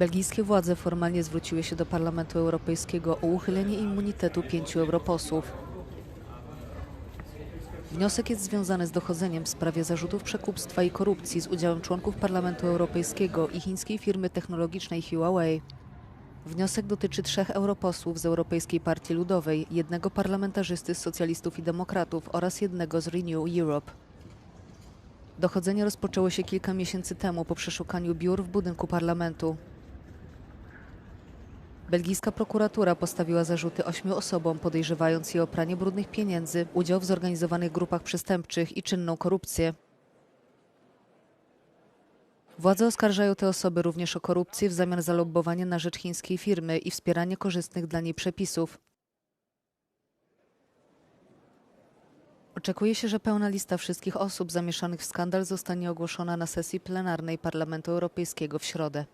Belgijskie władze formalnie zwróciły się do Parlamentu Europejskiego o uchylenie immunitetu pięciu europosłów. Wniosek jest związany z dochodzeniem w sprawie zarzutów przekupstwa i korupcji z udziałem członków Parlamentu Europejskiego i chińskiej firmy technologicznej Huawei. Wniosek dotyczy trzech europosłów z Europejskiej Partii Ludowej, jednego parlamentarzysty z socjalistów i demokratów oraz jednego z Renew Europe. Dochodzenie rozpoczęło się kilka miesięcy temu po przeszukaniu biur w budynku parlamentu. Belgijska prokuratura postawiła zarzuty ośmiu osobom, podejrzewając je o pranie brudnych pieniędzy, udział w zorganizowanych grupach przestępczych i czynną korupcję. Władze oskarżają te osoby również o korupcję w zamian za lobbowanie na rzecz chińskiej firmy i wspieranie korzystnych dla niej przepisów. Oczekuje się, że pełna lista wszystkich osób zamieszanych w skandal zostanie ogłoszona na sesji plenarnej Parlamentu Europejskiego w środę.